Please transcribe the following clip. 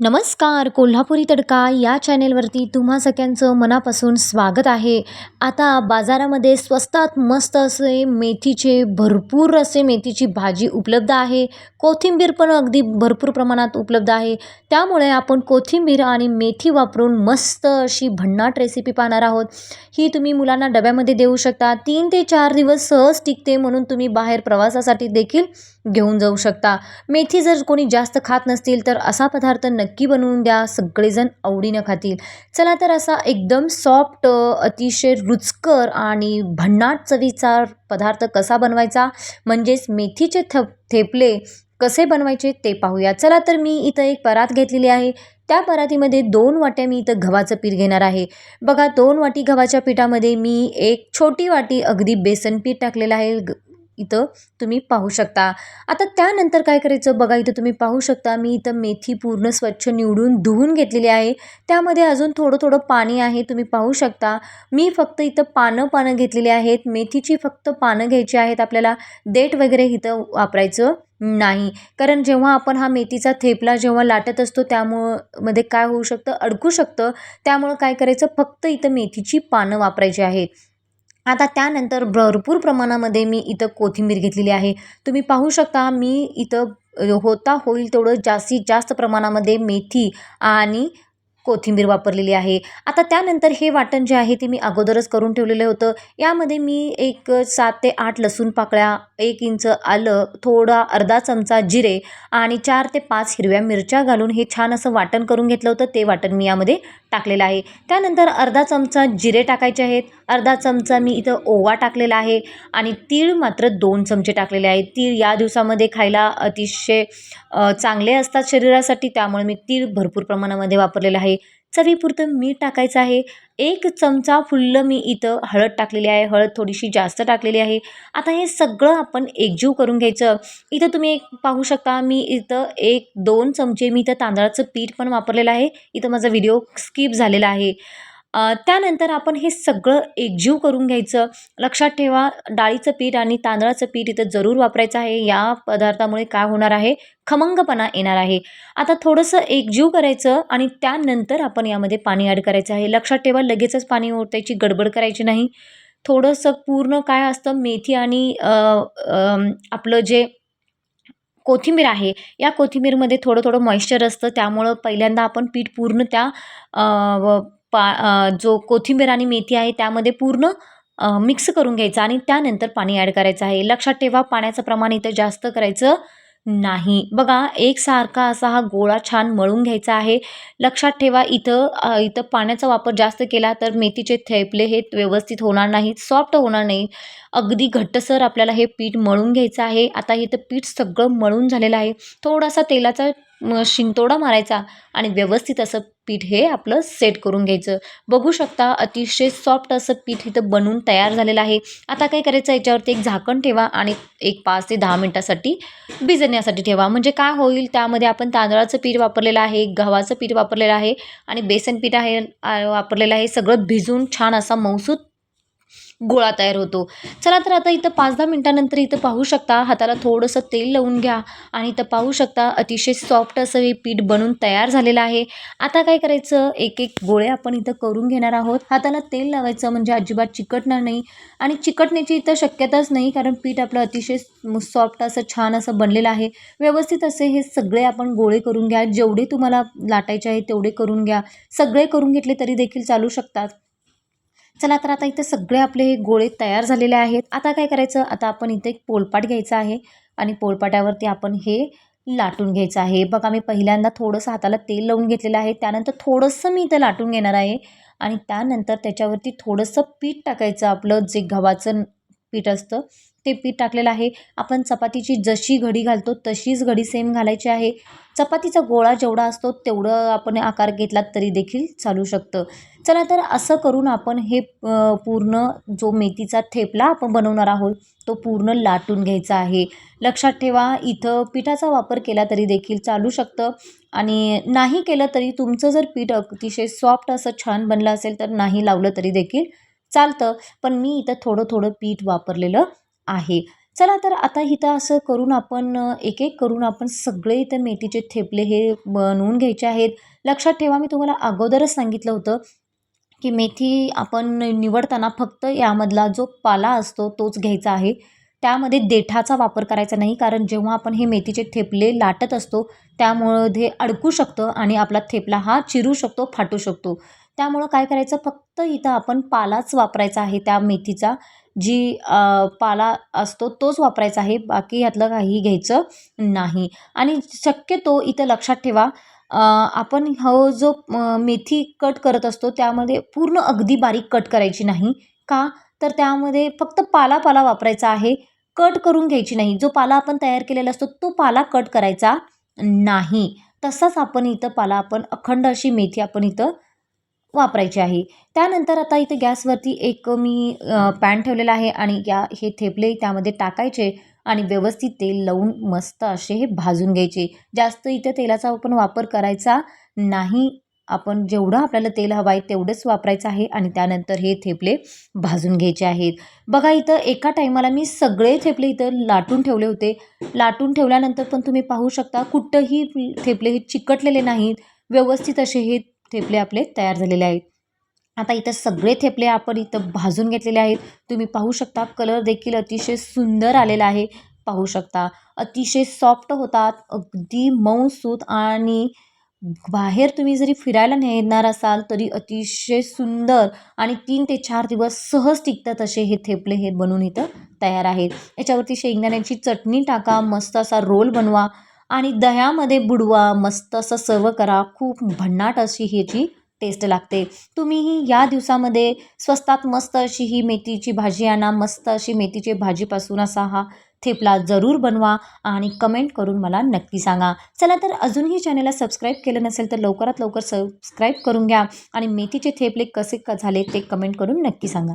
नमस्कार कोल्हापुरी तडका या चॅनेलवरती तुम्हा सगळ्यांचं मनापासून स्वागत आहे. आता बाजारामध्ये स्वस्तात मस्त असे मेथीचे भरपूर असे मेथीची भाजी उपलब्ध आहे. कोथिंबीर पण अगदी भरपूर प्रमाणात उपलब्ध आहे. त्यामुळे आपण कोथिंबीर आणि मेथी वापरून मस्त अशी भन्नाट रेसिपी पाहणार आहोत. ही तुम्ही मुलांना डब्यामध्ये देऊ शकता. तीन ते चार दिवस सहज टिकते म्हणून तुम्ही बाहेर प्रवासासाठी देखील घेऊन जाऊ शकता. मेथी जर कोणी जास्त खात नसतील तर असा पदार्थ नक्की बनवून द्या. सगळेजण आवडीनं खातील. चला तर असा एकदम सॉफ्ट अतिशय रुचकर आणि भन्नाट चवीचा पदार्थ कसा बनवायचा? म्हणजेच मेथीचे थ थेपले कसे बनवायचे ते पाहूया. चला तर मी इथं एक परात घेतलेली आहे. त्या परातीमध्ये दोन वाट्या मी इथं गव्हाचं पीठ घेणार आहे. बघा दोन वाटी गव्हाच्या पिठामध्ये मी एक छोटी वाटी अगदी बेसन पीठ टाकलेलं आहे. ग इथं तुम्ही पाहू शकता. आता त्यानंतर काय करायचं? बघा इथं तुम्ही पाहू शकता मी इथं मेथी पूर्ण स्वच्छ निवडून धुवून घेतलेली आहे. त्यामध्ये अजून थोडं थोडं पाणी आहे तुम्ही पाहू शकता. मी फक्त इथं पानं पानं घेतलेली आहेत. मेथीची फक्त पानं घ्यायची आहेत. आपल्याला देठ वगैरे इथं वापरायचं नाही. कारण जेव्हा आपण हा मेथीचा थेपला जेव्हा लाटत असतो त्यामुळं मध्ये काय होऊ शकतं? अडकू शकतं. त्यामुळं काय करायचं? फक्त इथं मेथीची पानं वापरायची आहेत. आता त्यानंतर भरपूर प्रमाणामध्ये मी इथं कोथिंबीर घेतलेली आहे. तुम्ही पाहू शकता मी इथं होता होईल तेवढं जास्तीत जास्त प्रमाणामध्ये मेथी आणि कोथिंबीर वापरलेली आहे. आता त्यानंतर हे वाटण जे आहे ते मी अगोदरच करून ठेवलेलं होतं. यामध्ये मी एक सात ते आठ लसूण पाकळ्या एक इंच आलं थोडा अर्धा चमचा जिरे आणि चार ते पाच हिरव्या मिरच्या घालून हे छान असं वाटण करून घेतलं होतं. ते वाटण मी यामध्ये टाकलेला आहे. त्यानंतर अर्धा चमचा जिरे टाकायचे आहेत. अर्धा चमचा मी इथं ओवा टाकलेला आहे आणि तीळ मात्र दोन चमचे टाकलेले आहेत. तीळ या दिवसामध्ये खायला अतिशय चांगले असतात शरीरासाठी त्यामुळे मी तीळ भरपूर प्रमाणामध्ये वापरलेलं आहे. चवीपुरतं मीठ टाकायचं आहे. एक चमचा फुल्लं मी इथं हळद टाकलेली आहे. हळद थोडीशी जास्त टाकलेली आहे. आता हे सगळं आपण एकजीव करून घ्यायचं. इथं तुम्ही एक पाहू शकता मी इथं एक दोन चमचे मी इथं तांदळाचं पीठ पण वापरलेलं आहे. इथं माझा व्हिडिओ स्किप झालेला आहे. त्यानंतर आपण हे सगळं एकजीव करून घ्यायचं. लक्षात ठेवा डाळीचं पीठ आणि तांदळाचं पीठ इथं जरूर वापरायचं आहे. या पदार्थामुळे काय होणार आहे? खमंगपणा येणार आहे. आता थोडंसं एकजीव करायचं आणि त्यानंतर आपण यामध्ये पाणी ॲड करायचं आहे. लक्षात ठेवा लगेचच पाणी ओतायची गडबड करायची नाही. थोडंसं पूर्ण काय असतं? मेथी आणि आपलं जे कोथिंबीर आहे या कोथिंबीरमध्ये थोडं थोडं मॉइश्चर असतं. त्यामुळं पहिल्यांदा आपण पीठ पूर्ण त्या पा जो कोथिंबीर आणि मेथी आहे त्यामध्ये पूर्ण मिक्स करून घ्यायचा आणि त्यानंतर पाणी ॲड करायचं आहे. लक्षात ठेवा पाण्याचं प्रमाण इथं जास्त करायचं नाही. बघा एकसारखा असा हा गोळा छान मळून घ्यायचा आहे. लक्षात ठेवा इथं इथं पाण्याचा वापर जास्त केला तर मेथीचे थेपले हे व्यवस्थित होणार नाहीत सॉफ्ट होणार नाही. अगदी घट्टसर आपल्याला हे पीठ मळून घ्यायचं आहे. आता इथं पीठ सगळं मळून झालेलं आहे. थोडासा तेलाचा शिंतोडा मारायचा आणि व्यवस्थित असं पीठ हे आपलं सेट करून घ्यायचं. बघू शकता अतिशय सॉफ्ट असं पीठ इथं बनवून तयार झालेलं आहे. आता काय करायचं याच्यावरती एक झाकण ठेवा आणि एक पाच ते दहा मिनटासाठी भिजण्यासाठी ठेवा. म्हणजे काय होईल त्यामध्ये आपण तांदळाचं पीठ वापरलेलं आहे गव्हाचं पीठ वापरलेलं आहे आणि बेसन पीठ आहे वापरलेलं आहे. सगळं भिजून छान असा मौसूद गोळा तयार होतो. चला तर आता इथं पाच दहा मिनटानंतर इथं पाहू शकता. हाताला थोडंसं तेल लावून घ्या आणि इथं पाहू शकता अतिशय सॉफ्ट असं हे पीठ बनून तयार झालेलं आहे. आता काय करायचं? एक एक गोळे आपण इथं करून घेणार आहोत. हाताला तेल लावायचं म्हणजे अजिबात चिकटणार नाही आणि चिकटण्याची इथं शक्यताच नाही कारण पीठ आपलं अतिशय सॉफ्ट असं छान असं बनलेलं आहे. व्यवस्थित असे हे सगळे आपण गोळे करून घ्या. जेवढे तुम्हाला लाटायचे आहे तेवढे करून घ्या. सगळे करून घेतले तरी देखील चालू शकतात. चला तर आता इथे सगळे आपले हे गोळे तयार झालेले आहेत. आता काय करायचं? आता आपण इथे एक पोलपाट घ्यायचा आहे आणि पोलपाट्यावरती आपण हे लाटून घ्यायचं आहे. बघा मी पहिल्यांदा थोडंसं हाताला तेल लावून घेतलेलं आहे. त्यानंतर थोडंसं मी इथं लाटून घेणार आहे आणि त्यानंतर त्याच्यावरती थोडंसं पीठ टाकायचं आपलं जे गव्हाचं पीठ असतं ते पीठ टाकलेलं आहे. आपण चपातीची जशी घडी घालतो तशीच घडी सेम घालायची आहे. चपातीचा गोळा जेवढा असतो तेवढं आपण आकार घेतला तरी देखील चालू शकतं. चला तर असं करून आपण हे पूर्ण जो मेथीचा थेपला आपण बनवणार आहोत तो पूर्ण लाटून घ्यायचा आहे. लक्षात ठेवा इथं पिठाचा वापर केला तरी देखील चालू शकतं. आणि नाही केलं तरी तुमचं जर पीठ अतिशय सॉफ्ट असं छान बनलं असेल तर नाही लावलं तरी देखील चालतं. पण मी इथं थोडं थोडं पीठ वापरलेलं आहे. चला तर आता इथं असं करून आपण एक एक करून आपण सगळे इथं मेथीचे थेपले हे बनवून घ्यायचे आहेत. लक्षात ठेवा मी तुम्हाला अगोदरच सांगितलं होतं की मेथी आपण निवडताना फक्त यामधला जो पाला असतो तोच घ्यायचा आहे. त्यामध्ये देठाचा वापर करायचा नाही कारण जेव्हा आपण हे मेथीचे थेपले लाटत असतो त्यामुळं ते अडकू शकतं आणि आपला थेपला हा चिरू शकतो फाटू शकतो. त्यामुळं काय करायचं? फक्त इथं आपण पालाच वापरायचा आहे त्या मेथीचा. जी पाला असतो तोच वापरायचा आहे. बाकी यातलं काही घ्यायचं नाही. आणि शक्यतो इथं लक्षात ठेवा आपण हो जो मेथी कट करत असतो त्यामध्ये पूर्ण अगदी बारीक कट करायची नाही का? तर त्यामध्ये फक्त पाला पाला वापरायचा आहे. कट करून घ्यायची नाही. जो पाला आपण तयार केलेला असतो तो पाला कट करायचा नाही. तसाच आपण इथं पाला आपण अखंड अशी मेथी आपण इथं वापरायची आहे. त्यानंतर आता इथं गॅसवरती एक मी पॅन ठेवलेला आहे आणि या हे थेपले त्यामध्ये टाकायचे. आणि व्यवस्थित तेल लावून मस्त असे हे भाजून घ्यायचे. जास्त इथे तेलाचा आपण वापर करायचा नाही. आपण जेवढं आपल्याला तेल हवं आहे तेवढंच वापरायचं आहे आणि त्यानंतर हे थेपले भाजून घ्यायचे आहेत. बघा इथं एका टायमाला मी सगळे थेपले इथं लाटून ठेवले होते. लाटून ठेवल्यानंतर पण तुम्ही पाहू शकता कुठंही थेपले हे चिकटलेले नाहीत. व्यवस्थित असे हे थेपले आपले तयार झालेले आहेत. आता इथं सगळे थेपले आपण इथं भाजून घेतलेले आहेत. तुम्ही पाहू शकता कलर देखील अतिशय सुंदर आलेला आहे. पाहू शकता अतिशय सॉफ्ट होतात अगदी मऊसूत आणि बाहेर तुम्ही जरी फिरायला नेणार असाल तरी अतिशय सुंदर आणि तीन ते चार दिवस सहज टिकतात असे हे थेपले हे बनवून इथं तयार आहेत. याच्यावरती शेंगदाण्याची चटणी टाका मस्त असा रोल बनवा आणि दह्यामध्ये बुडवा मस्त असं सर्व करा. खूप भन्नाट अशी ह्याची टेस्ट लागते. तुम्हीही या दिवसामध्ये स्वस्तात मस्त अशी ही मेथीची भाजी आणा मस्त अशी मेथीची भाजीपासून असा हा थेपला जरूर बनवा आणि कमेंट करून मला नक्की सांगा. चला तर अजूनही चॅनलला सबस्क्राईब केलं नसेल तर लवकरात लवकर सबस्क्राईब करून घ्या आणि मेथीचे थेपले कसे क झाले ते कमेंट करून नक्की सांगा.